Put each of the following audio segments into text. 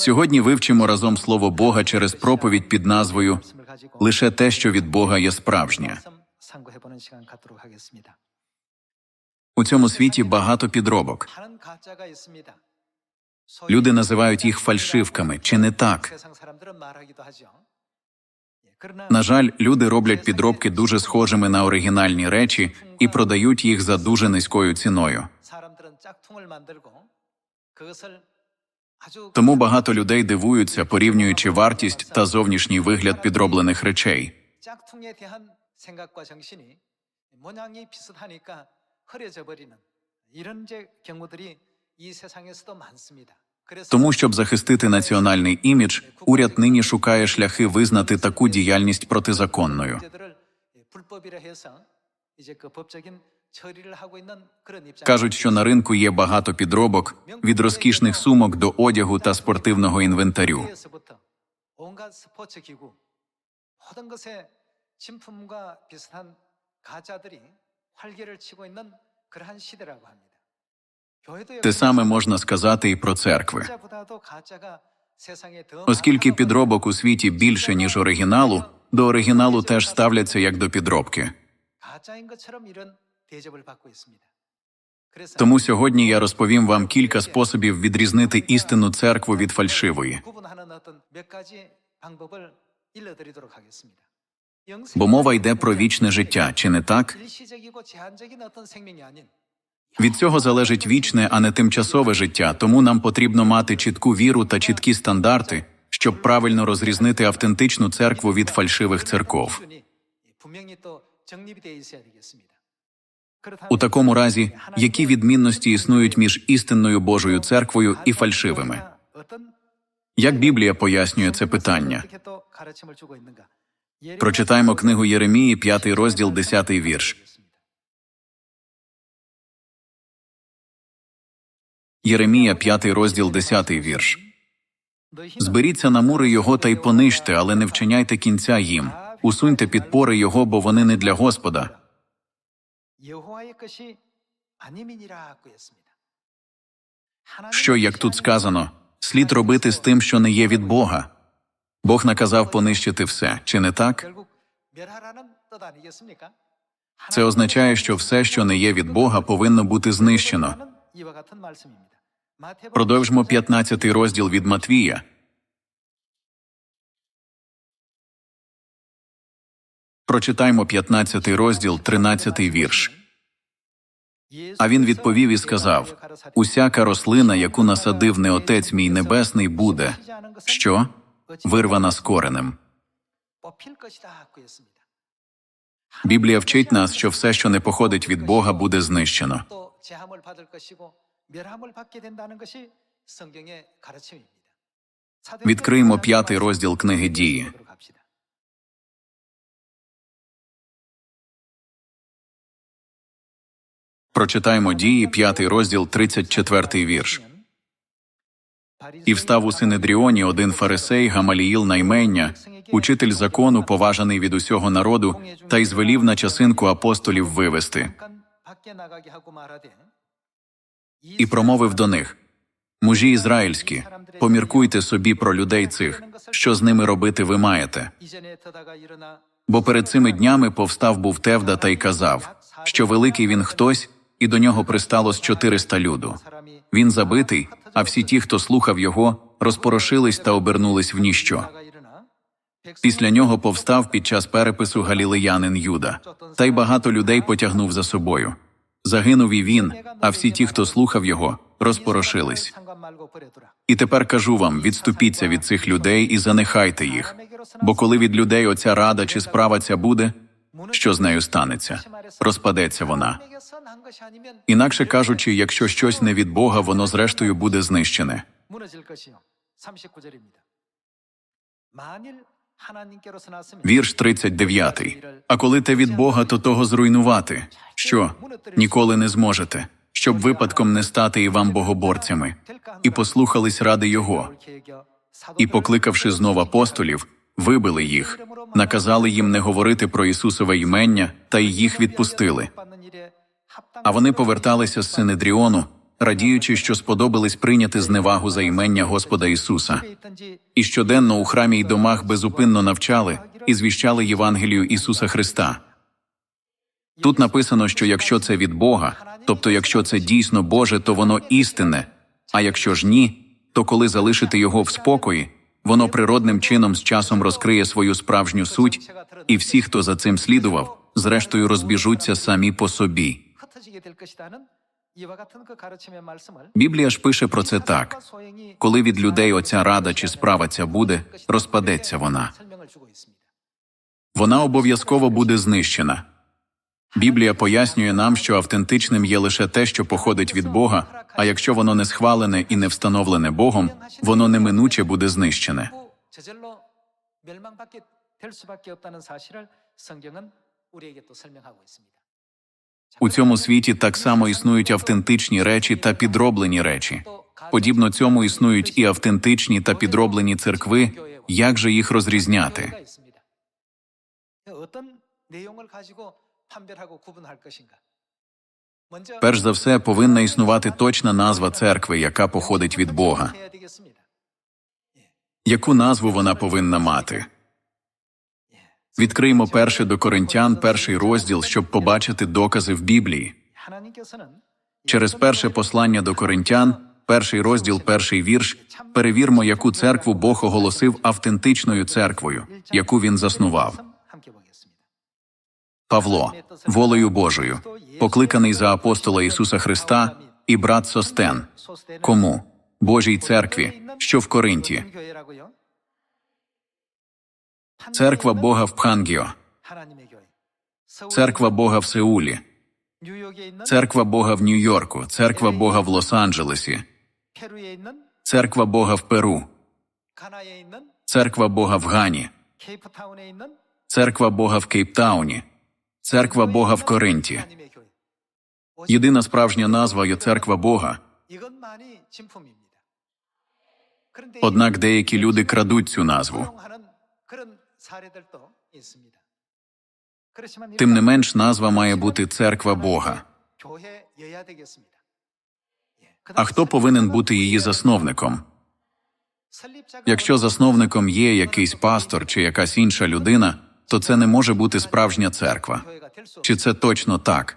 Сьогодні вивчимо разом слово Бога через проповідь під назвою Лише те, що від Бога є справжнє. У цьому світі багато підробок. Люди називають їх фальшивками, чи не так? На жаль, люди роблять підробки дуже схожими на оригінальні речі і продають їх за дуже низькою ціною. Тому багато людей дивуються, порівнюючи вартість та зовнішній вигляд підроблених речей. Тому, щоб захистити національний імідж, уряд нині шукає шляхи визнати таку діяльність протизаконною. Кажуть, що на ринку є багато підробок від розкішних сумок до одягу та спортивного інвентарю. Те саме можна сказати і про церкви. Оскільки підробок у світі більше ніж оригіналу, до оригіналу теж ставляться як до підробки. Тому сьогодні я розповім вам кілька способів відрізнити істинну церкву від фальшивої. Бо мова йде про вічне життя, чи не так? Від цього залежить вічне, а не тимчасове життя, тому нам потрібно мати чітку віру та чіткі стандарти, щоб правильно розрізнити автентичну церкву від фальшивих церков. У такому разі, які відмінності існують між істинною Божою церквою і фальшивими? Як Біблія пояснює це питання? Прочитаємо книгу Єремії, 5 розділ, 10 вірш. Єремія, 5 розділ, 10 вірш. Зберіться на мури його та й понижте, але не вчиняйте кінця їм. Усуньте підпори його, бо вони не для Господа. 여호와의 것이 아님이니라 하였습니다. Що, як тут сказано, слід робити з тим, що не є від Бога. Бог наказав понищити все, чи не так? 결국 멸하라는 뜻 아니겠습니까? Це означає, що все, що не є від Бога, повинно бути знищено. 하나님은 이 Прочитаймо 15 розділ, 13 вірш. А він відповів і сказав усяка рослина, яку насадив не отець мій небесний, буде що вирвана з коренем. Біблія вчить нас, що все, що не походить від Бога, буде знищено. Відкриємо п'ятий розділ книги дії. Прочитаємо дії, 5 розділ, 34 вірш. І встав у Синедріоні один фарисей, Гамаліїл наймення, учитель закону, поважений від усього народу, та й звелів на часинку апостолів вивести. І промовив до них мужі ізраїльські, поміркуйте собі про людей цих, що з ними робити ви маєте. Бо перед цими днями повстав був Тевда та й казав, що великий він хтось, і до нього пристало з 400 люду. Він забитий, а всі ті, хто слухав його, розпорошились та обернулись в ніщо. Після нього повстав під час перепису галілеянин Юда, та й багато людей потягнув за собою. Загинув і він, а всі ті, хто слухав його, розпорошились. І тепер кажу вам: відступіться від цих людей і занехайте їх. Бо коли від людей оця рада чи справа ця буде, що з нею станеться? Розпадеться вона. Інакше кажучи, якщо щось не від Бога, воно зрештою буде знищене. Вірш 39. А коли те від Бога, то того зруйнувати, що? Ніколи не зможете, щоб випадком не стати і вам богоборцями, і послухались ради Його. І, покликавши знов апостолів, вибили їх, наказали їм не говорити про Ісусове ймення, та й їх відпустили. А вони поверталися з Синедріону, радіючи, що сподобались прийняти зневагу за імення Господа Ісуса. І щоденно у храмі й домах безупинно навчали і звіщали Євангелію Ісуса Христа. Тут написано, що якщо це від Бога, тобто якщо це дійсно Боже, то воно істинне, а якщо ж ні, то коли залишити його в спокої, воно природним чином з часом розкриє свою справжню суть, і всі, хто за цим слідував, зрештою розбіжуться самі по собі. 흩어지게 될 것이다는 이와 같은 그 가르침의 말씀을 Біблія ж пише про це так: коли від людей оця рада чи справа ця буде, розпадеться вона. 설명을 주고 있습니다. Вона обов'язково буде знищена. Біблія пояснює нам, що автентичним є лише те, що походить від Бога, а якщо воно не схвалене і не встановлене Богом, воно неминуче буде знищене. 결코 저절로 멸망받게 될 수밖에 없다는 사실을 성경은 우리에게 또 설명하고 있습니다. у цьому світі так само існують автентичні речі та підроблені речі. Подібно цьому існують і автентичні та підроблені церкви. Як же їх розрізняти? Перш за все повинна існувати точна назва церкви, яка походить від Бога. Яку назву вона повинна мати? Відкриємо перше до Коринтян, перший розділ, щоб побачити докази в Біблії. Через перше послання до Коринтян, перший розділ, перший вірш, перевірмо, яку церкву Бог оголосив автентичною церквою, яку він заснував. Павло, волею Божою, покликаний за апостола Ісуса Христа і брат Состен, кому Божій церкві, що в Коринті. Церква Бога в Пхангіо, церква Бога в Сеулі, церква Бога в Нью-Йорку, церква Бога в Лос-Анджелесі, церква Бога в Перу, церква Бога в Гані, церква Бога в Кейптауні, церква Бога в Коринті. Єдина справжня назва є церква Бога. Однак деякі люди крадуть цю назву. Тим не менш, назва має бути церква Бога. А хто повинен бути її засновником? Якщо засновником є якийсь пастор чи якась інша людина, то це не може бути справжня церква. Чи це точно так?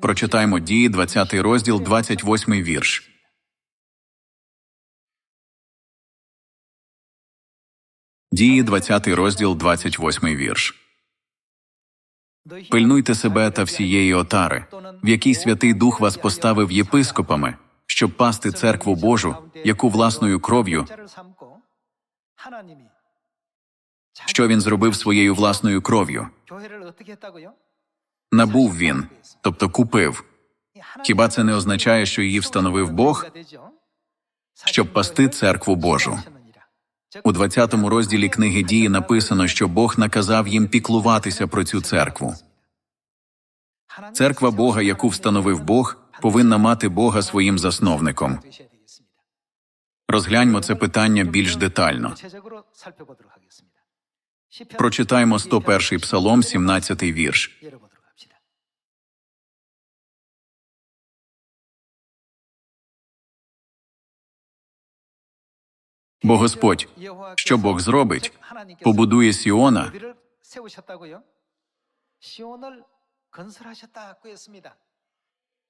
Прочитаємо дії, 20 розділ, 28 вірш. Дії 20 розділ 28 вірш. Пильнуйте себе та всієї отари, в якій Святий Дух вас поставив єпископами, щоб пасти церкву Божу, яку власною кров'ю що він зробив своєю власною кров'ю. Набув він, тобто купив. Хіба це не означає, що її встановив Бог, щоб пасти церкву Божу? У 20 розділі книги дії написано, що Бог наказав їм піклуватися про цю церкву. Церква Бога, яку встановив Бог, повинна мати Бога своїм засновником. Розгляньмо це питання більш детально. Прочитаймо 101 псалом, 17 вірш. Бо Господь, що Бог зробить, побудує Сіона.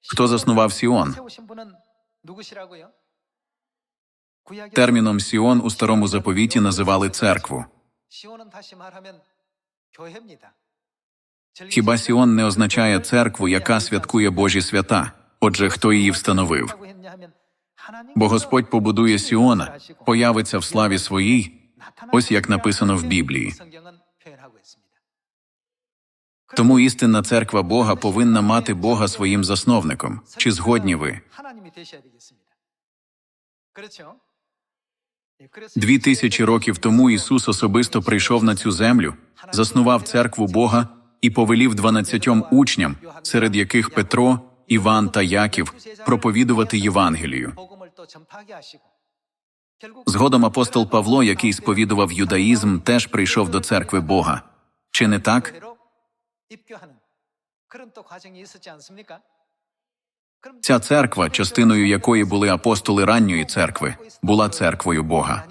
Хто заснував Сіон? Терміном Сіон у старому заповіті називали церкву. Хіба Сіон не означає церкву, яка святкує Божі свята? Отже, хто її встановив? Бо Господь побудує Сіона, появиться в славі своїй, ось як написано в Біблії. Тому істинна церква Бога повинна мати Бога своїм засновником. Чи згодні ви? Дві тисячі років тому Ісус особисто прийшов на цю землю, заснував церкву Бога і повелів дванадцятьом учням, серед яких Петро, Іван та Яків проповідувати Євангелію. Згодом апостол Павло, який сповідував юдаїзм, теж прийшов до церкви Бога. Чи не так? Ця церква, частиною якої були апостоли ранньої церкви, була церквою Бога.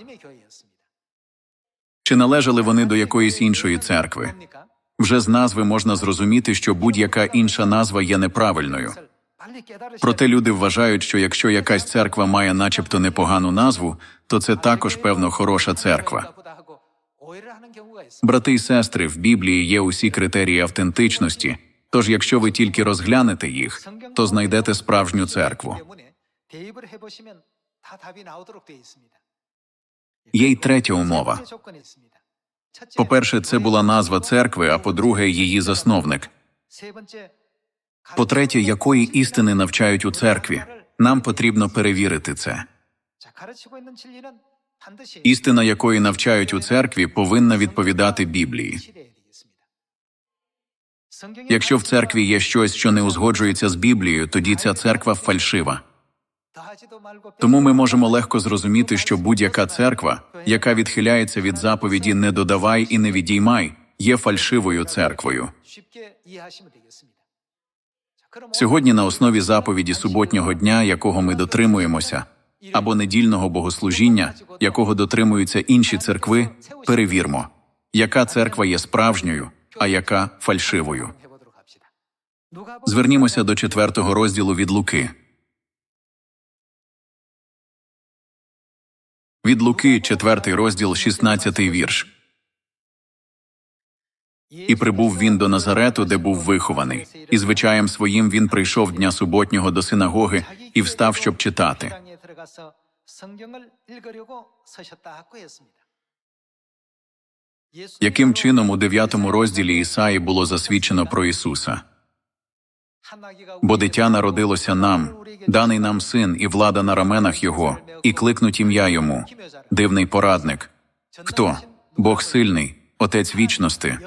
Чи належали вони до якоїсь іншої церкви? Вже з назви можна зрозуміти, що будь-яка інша назва є неправильною. Проте люди вважають, що якщо якась церква має, начебто, непогану назву, то це також певно хороша церква. Брати і сестри в Біблії є усі критерії автентичності. Тож, якщо ви тільки розглянете їх, то знайдете справжню церкву. Є й третя умова. По перше, це була назва церкви, а по друге, її засновник. По третє, якої істини навчають у церкві, нам потрібно перевірити це. Істина, якої навчають у церкві, повинна відповідати Біблії. Якщо в церкві є щось, що не узгоджується з Біблією, тоді ця церква фальшива. Тому ми можемо легко зрозуміти, що будь-яка церква, яка відхиляється від заповіді не додавай і не відіймай, є фальшивою церквою. Сьогодні на основі заповіді суботнього дня, якого ми дотримуємося, або недільного богослужіння, якого дотримуються інші церкви, перевірмо, яка церква є справжньою, а яка фальшивою. Звернімося до четвертого розділу від Луки. Від Луки, четвертий розділ, шістнадцятий вірш. І прибув він до Назарету, де був вихований, і звичаєм своїм він прийшов дня суботнього до синагоги і встав, щоб читати. Яким чином у дев'ятому розділі Ісаї було засвідчено про Ісуса? Бо дитя народилося нам, даний нам син, і влада на раменах Його, і кликнуть ім'я йому, дивний порадник. Хто Бог сильний? Отець вічності.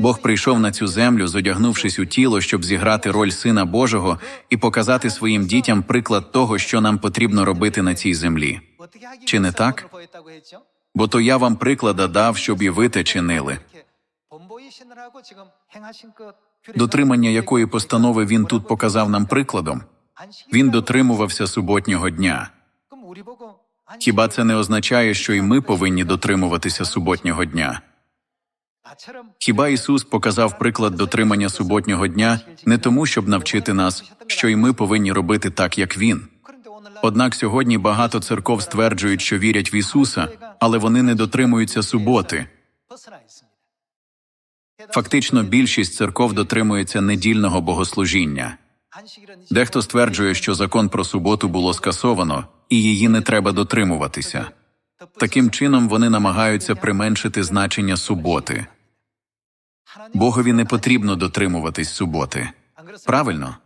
Бог прийшов на цю землю, зодягнувшись у тіло, щоб зіграти роль Сина Божого і показати своїм дітям приклад того, що нам потрібно робити на цій землі. Чи не так? Бо то я вам приклада дав, щоб і ви те чинили. Дотримання якої постанови він тут показав нам прикладом. Він дотримувався суботнього дня. Хіба це не означає, що і ми повинні дотримуватися суботнього дня? Хіба Ісус показав приклад дотримання суботнього дня не тому, щоб навчити нас, що і ми повинні робити так, як Він. Однак сьогодні багато церков стверджують, що вірять в Ісуса, але вони не дотримуються суботи. Фактично більшість церков дотримується недільного богослужіння. Дехто стверджує, що закон про суботу було скасовано і її не треба дотримуватися. Таким чином вони намагаються применшити значення суботи. Богові не потрібно дотримуватись суботи. Правильно?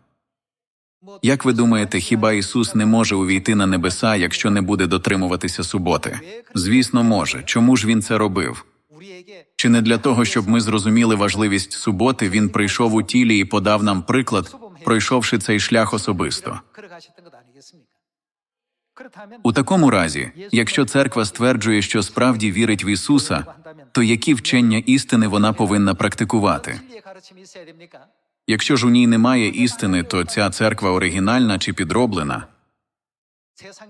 Як ви думаєте, хіба Ісус не може увійти на небеса, якщо не буде дотримуватися суботи? Звісно, може. Чому ж він це робив? Чи не для того, щоб ми зрозуміли важливість суботи, він прийшов у тілі і подав нам приклад, пройшовши цей шлях особисто. У такому разі, якщо церква стверджує, що справді вірить в Ісуса, то які вчення істини вона повинна практикувати? Якщо ж у ній немає істини, то ця церква оригінальна чи підроблена.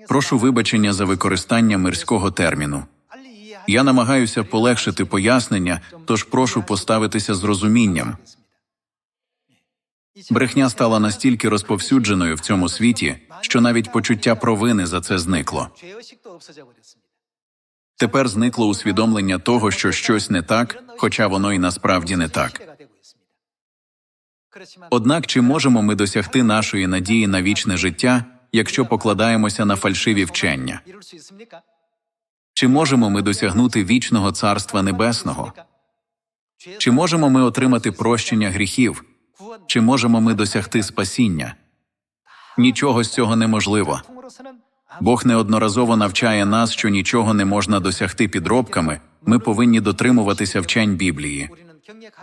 Прошу вибачення за використання мирського терміну. Я намагаюся полегшити пояснення, тож прошу поставитися з розумінням. Брехня стала настільки розповсюдженою в цьому світі, що навіть почуття провини за це зникло. Тепер зникло усвідомлення того, що щось не так, хоча воно і насправді не так. Однак чи можемо ми досягти нашої надії на вічне життя, якщо покладаємося на фальшиві вчення? Чи можемо ми досягнути вічного царства небесного? Чи можемо ми отримати прощення гріхів? Чи можемо ми досягти спасіння? Нічого з цього неможливо. Бог неодноразово навчає нас, що нічого не можна досягти підробками. Ми повинні дотримуватися вчень Біблії.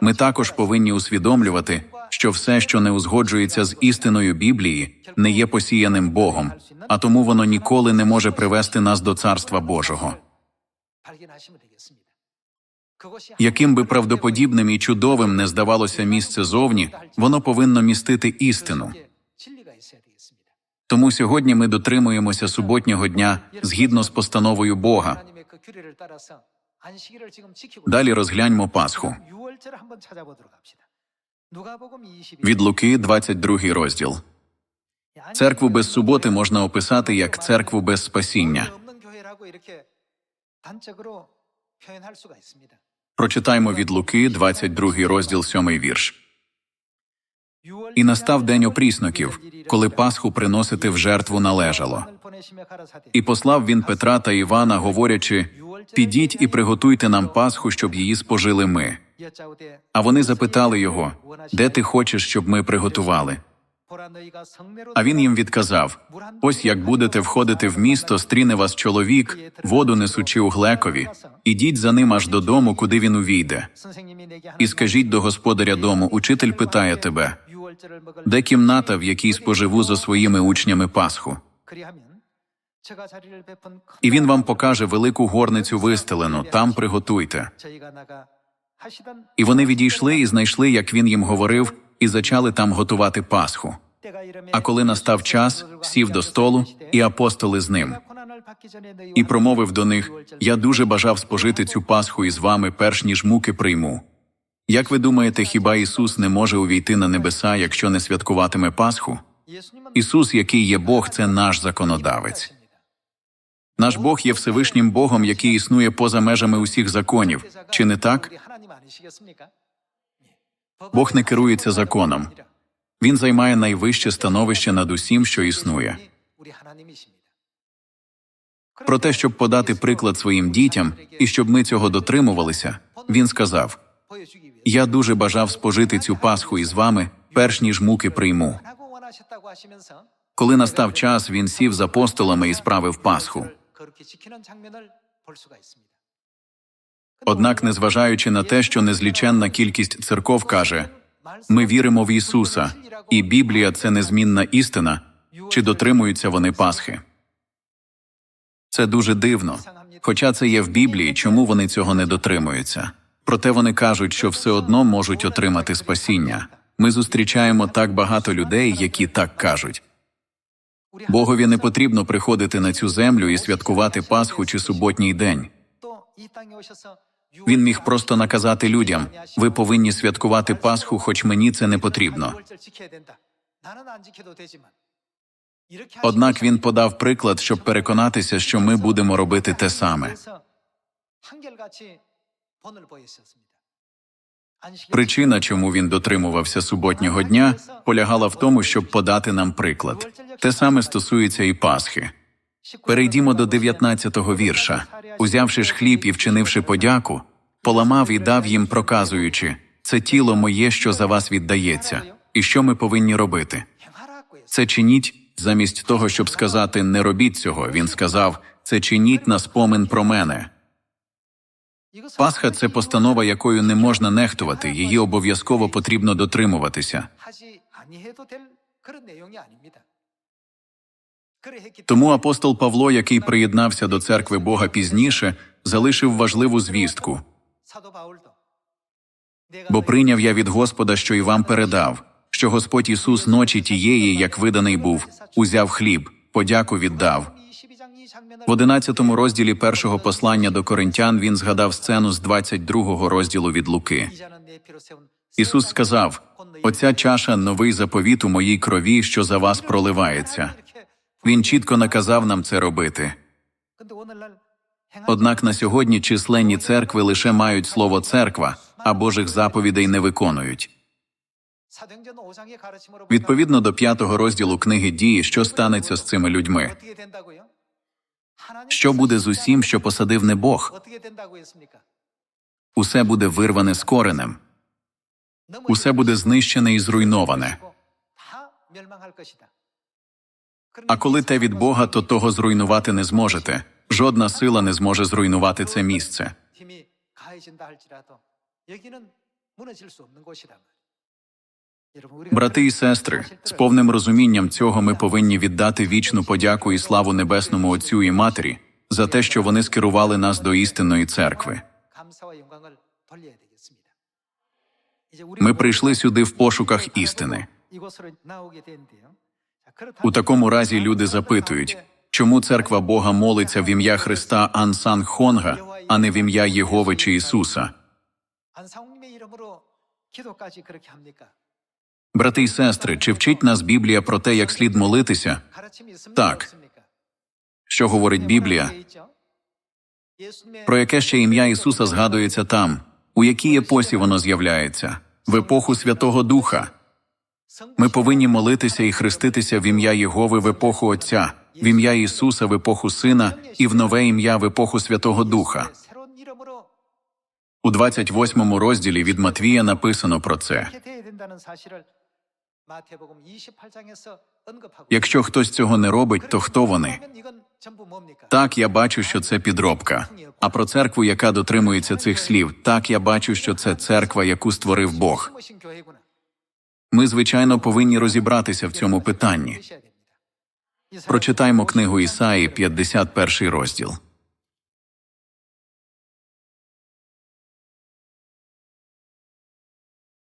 Ми також повинні усвідомлювати, що все, що не узгоджується з істиною Біблії, не є посіяним Богом, а тому воно ніколи не може привести нас до Царства Божого яким би правдоподібним і чудовим не здавалося місце зовні, воно повинно містити істину. Тому сьогодні ми дотримуємося суботнього дня згідно з постановою Бога. Далі розгляньмо Пасху. Від Луки, 22 розділ. Церкву без суботи можна описати як церкву без спасіння. Прочитаймо від Луки, 22 розділ 7 вірш. І настав день опрісноків, коли Пасху приносити в жертву належало. І послав він Петра та Івана, говорячи Підіть і приготуйте нам Пасху, щоб її спожили ми. А вони запитали його, де ти хочеш, щоб ми приготували. А він їм відказав: Ось як будете входити в місто, стріне вас чоловік, воду несучи у глекові, ідіть за ним аж додому, куди він увійде. І скажіть до господаря дому: Учитель питає тебе, де кімната, в якій споживу зо своїми учнями Пасху? І він вам покаже велику горницю вистелену, там приготуйте. І вони відійшли і знайшли, як він їм говорив, і зачали там готувати Пасху. А коли настав час, сів до столу, і апостоли з ним. І промовив до них: Я дуже бажав спожити цю Пасху із вами, перш ніж муки прийму. Як ви думаєте, хіба Ісус не може увійти на небеса, якщо не святкуватиме Пасху? Ісус, який є Бог, це наш законодавець. Наш Бог є Всевишнім Богом, який існує поза межами усіх законів. Чи не так? Бог не керується законом. Він займає найвище становище над усім, що існує. Про те, щоб подати приклад своїм дітям і щоб ми цього дотримувалися, він сказав: Я дуже бажав спожити цю Пасху із вами, перш ніж муки прийму. Коли настав час, він сів з апостолами і справив Пасху. Однак, незважаючи на те, що незліченна кількість церков каже, ми віримо в Ісуса, і Біблія це незмінна істина, чи дотримуються вони Пасхи. Це дуже дивно. Хоча це є в Біблії, чому вони цього не дотримуються? Проте вони кажуть, що все одно можуть отримати спасіння. Ми зустрічаємо так багато людей, які так кажуть. Богові не потрібно приходити на цю землю і святкувати Пасху чи суботній день. Він міг просто наказати людям: ви повинні святкувати Пасху, хоч мені це не потрібно. Однак він подав приклад, щоб переконатися, що ми будемо робити те саме. Причина, чому він дотримувався суботнього дня, полягала в тому, щоб подати нам приклад. Те саме стосується і Пасхи. Перейдімо до 19-го вірша. Узявши ж хліб і вчинивши подяку, поламав і дав їм, проказуючи: це тіло моє, що за вас віддається. І що ми повинні робити? Це чиніть замість того, щоб сказати не робіть цього. Він сказав: це чиніть на спомин про мене. Пасха це постанова, якою не можна нехтувати, її обов'язково потрібно дотримуватися. Тому апостол Павло, який приєднався до церкви Бога пізніше, залишив важливу звістку, бо прийняв я від Господа, що й вам передав, що Господь Ісус ночі тієї, як виданий був, узяв хліб, подяку віддав. В 11 розділі першого послання до коринтян він згадав сцену з 22 розділу від Луки. Ісус сказав: Оця чаша новий заповіт у моїй крові, що за вас проливається. Він чітко наказав нам це робити. Однак на сьогодні численні церкви лише мають слово церква, а Божих заповідей не виконують. Відповідно до п'ятого розділу книги дії, що станеться з цими людьми. Що буде з усім, що посадив не Бог? Усе буде вирване з коренем, усе буде знищене і зруйноване. А коли те від Бога, то того зруйнувати не зможете. Жодна сила не зможе зруйнувати це місце. Брати і сестри, з повним розумінням цього ми повинні віддати вічну подяку і славу Небесному Отцю і Матері за те, що вони скерували нас до істинної церкви. Ми прийшли сюди в пошуках істини. У такому разі люди запитують, чому церква Бога молиться в ім'я Христа Ансан Хонга, а не в ім'я Єгови чи Ісуса. Брати і сестри, чи вчить нас Біблія про те, як слід молитися? Так. Що говорить Біблія? Про яке ще ім'я Ісуса згадується там, у якій епосі воно з'являється в епоху Святого Духа. Ми повинні молитися і хреститися в ім'я Єгови в епоху Отця, в ім'я Ісуса в епоху Сина і в нове ім'я в епоху Святого Духа. У 28 розділі від Матвія написано про це. Якщо хтось цього не робить, то хто вони? Так, я бачу, що це підробка. А про церкву, яка дотримується цих слів, так я бачу, що це церква, яку створив Бог. Ми, звичайно, повинні розібратися в цьому питанні. Прочитаймо книгу Ісаї, 51 розділ.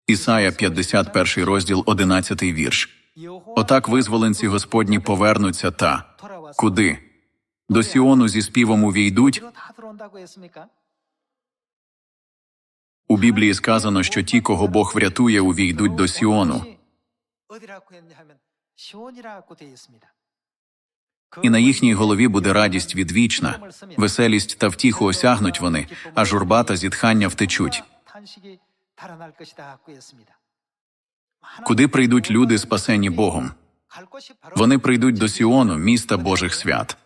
Ісая, 51 розділ, 11 вірш. Отак визволенці Господні повернуться та куди? До Сіону зі співом увійдуть. У Біблії сказано, що ті, кого Бог врятує, увійдуть до Сіону. І на їхній голові буде радість відвічна, веселість та втіху осягнуть вони, а журба та зітхання втечуть. Куди прийдуть люди, спасені Богом? Вони прийдуть до Сіону, міста Божих свят.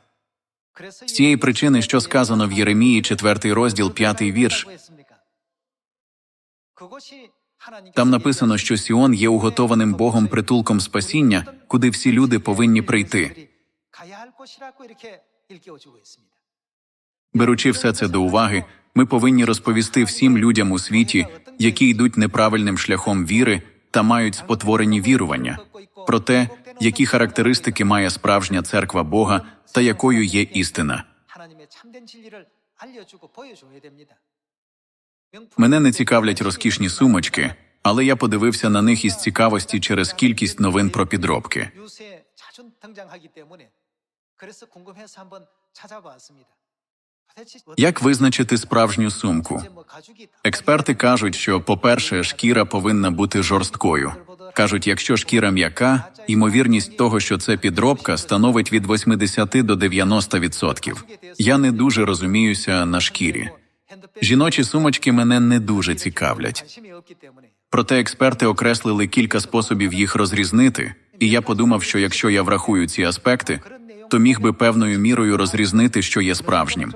З цієї причини, що сказано в Єремії, 4 розділ, 5 вірш там написано, що Сіон є уготованим Богом притулком спасіння, куди всі люди повинні прийти. Беручи все це до уваги, ми повинні розповісти всім людям у світі, які йдуть неправильним шляхом віри та мають спотворені вірування, про те, які характеристики має справжня церква Бога та якою є істина. Мене не цікавлять розкішні сумочки, але я подивився на них із цікавості через кількість новин про підробки. Як визначити справжню сумку? Експерти кажуть, що, по-перше, шкіра повинна бути жорсткою. Кажуть, якщо шкіра м'яка, ймовірність того, що це підробка, становить від 80 до 90%. Я не дуже розуміюся на шкірі. Жіночі сумочки мене не дуже цікавлять. Проте експерти окреслили кілька способів їх розрізнити, і я подумав, що якщо я врахую ці аспекти, то міг би певною мірою розрізнити, що є справжнім.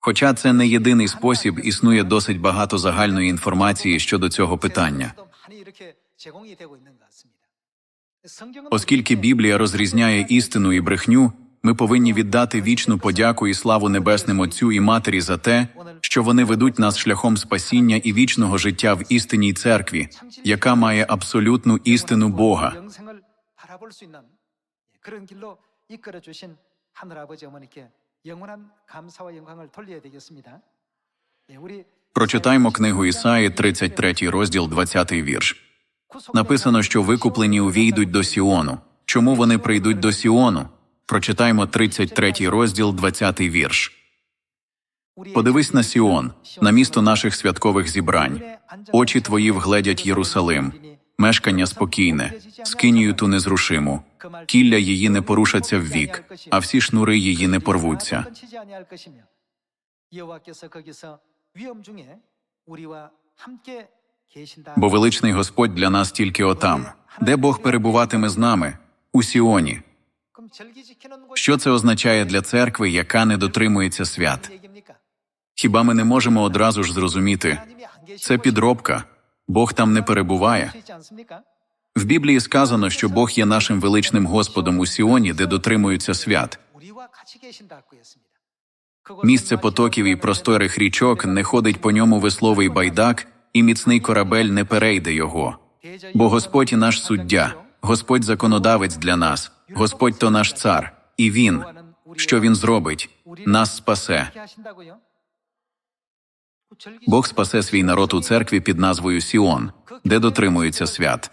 Хоча це не єдиний спосіб, існує досить багато загальної інформації щодо цього питання. Оскільки Біблія розрізняє істину і брехню. Ми повинні віддати вічну подяку і славу Небесним Отцю і Матері за те, що вони ведуть нас шляхом спасіння і вічного життя в істинній церкві, яка має абсолютну істину Бога. Прочитаймо книгу Ісаї, 33 розділ, 20 вірш. Написано, що викуплені увійдуть до Сіону. Чому вони прийдуть до Сіону? Прочитаймо 33 розділ, 20 вірш. Подивись на Сіон, на місто наших святкових зібрань. Очі твої вгледять Єрусалим, мешкання спокійне, скинію ту незрушиму, кілля її не порушаться вік, а всі шнури її не порвуться. Бо величний Господь для нас тільки отам, де Бог перебуватиме з нами, у Сіоні. Що це означає для церкви, яка не дотримується свят? Хіба ми не можемо одразу ж зрозуміти? Це підробка, Бог там не перебуває. В Біблії сказано, що Бог є нашим величним Господом у Сіоні, де дотримуються свят. Місце потоків і просторих річок не ходить по ньому весловий байдак, і міцний корабель не перейде його. Бо Господь наш суддя, Господь законодавець для нас. Господь то наш цар, і Він, що Він зробить, нас спасе. Бог спасе свій народ у церкві під назвою Сіон, де дотримується свят.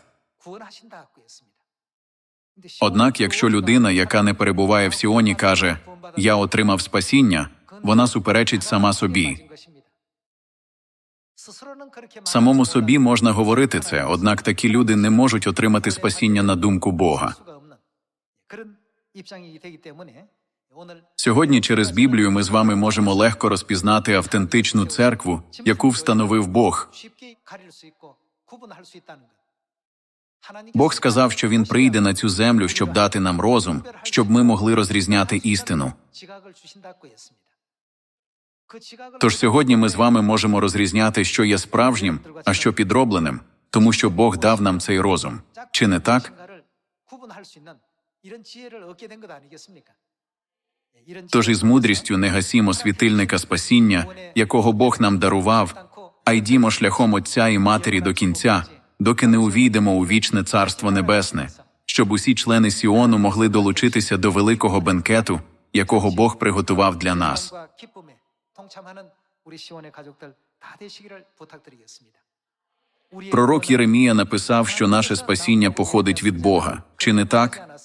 Однак, якщо людина, яка не перебуває в Сіоні, каже Я отримав спасіння, вона суперечить сама собі. Самому собі можна говорити це, однак такі люди не можуть отримати спасіння на думку Бога. Сьогодні через Біблію ми з вами можемо легко розпізнати автентичну церкву, яку встановив Бог. Бог сказав, що він прийде на цю землю, щоб дати нам розум, щоб ми могли розрізняти істину. Тож сьогодні ми з вами можемо розрізняти, що є справжнім, а що підробленим, тому що Бог дав нам цей розум. Чи не так? Тож із мудрістю не гасімо світильника спасіння, якого Бог нам дарував, а йдімо шляхом Отця і Матері до кінця, доки не увійдемо у вічне Царство Небесне, щоб усі члени Сіону могли долучитися до великого бенкету, якого Бог приготував для нас. Пророк Єремія написав, що наше спасіння походить від Бога. Чи не так?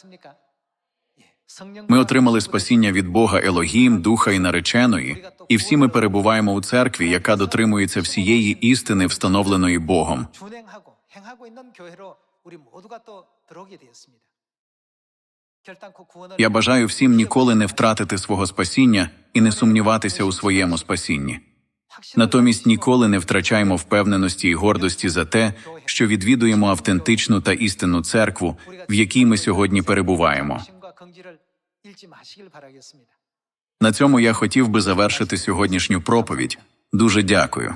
Ми отримали спасіння від Бога Елогім, духа і нареченої, і всі ми перебуваємо у церкві, яка дотримується всієї істини, встановленої Богом. Я бажаю всім ніколи не втратити свого спасіння і не сумніватися у своєму спасінні. Натомість ніколи не втрачаємо впевненості і гордості за те, що відвідуємо автентичну та істинну церкву, в якій ми сьогодні перебуваємо. На цьому я хотів би завершити сьогоднішню проповідь. Дуже дякую.